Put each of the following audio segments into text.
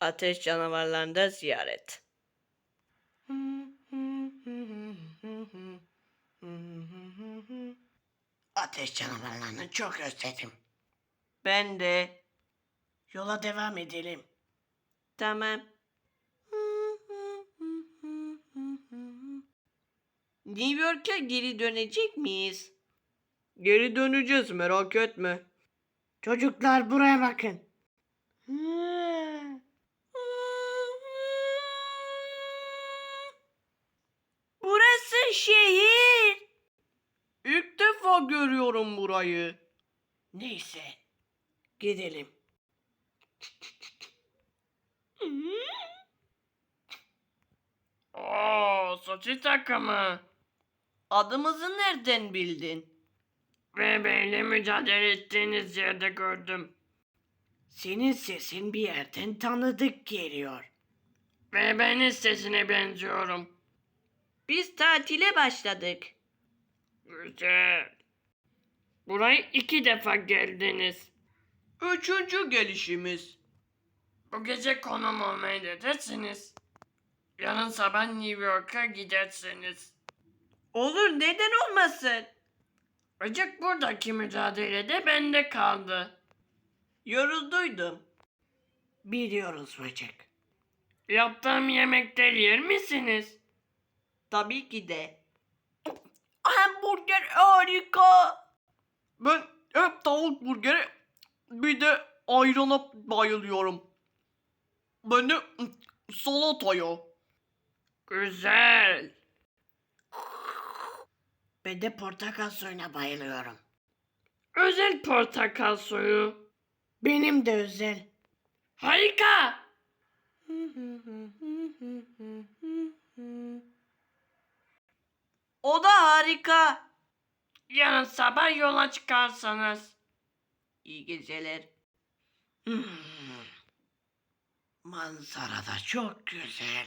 Ateş canavarlarında ziyaret. Ateş canavarlarını çok özledim. Ben de. Yola devam edelim. Tamam. New York'a geri dönecek miyiz? Geri döneceğiz merak etme. Çocuklar buraya bakın. Burası şehir. İlk defa görüyorum burayı. Neyse. Gidelim. Oo, Soçi takımı. Adımızı nereden bildin? Bebeğiyle mücadele ettiğiniz yerde gördüm. Senin sesin bir yerden tanıdık geliyor. Bebeğinin sesine benziyorum. Biz tatile başladık. Güzel. Buraya iki defa geldiniz. Üçüncü gelişimiz. Bu gece konum olmayı dersiniz. Yarın sabah New York'a gidersiniz. Olur neden olmasın? Acık buradaki mücadelede bende kaldı. Yorulduydum. Biliyoruz bacak. Yaptığım yemekleri yer misiniz? Tabii ki de. Hamburger harika. Ben hep tavuk burgeri bir de ayrana bayılıyorum. Ben de salataya. Güzel. Ben de portakal suyuna bayılıyorum. Özel portakal suyu. Benim de özel. Harika. O da harika. Yarın sabah yola çıkarsanız. İyi geceler. Hmm. Manzara da çok güzel.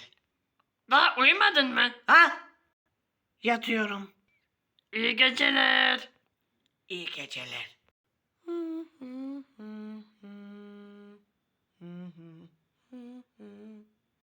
Daha uyumadın mı? Ha? Yatıyorum. İyi geceler. İyi geceler.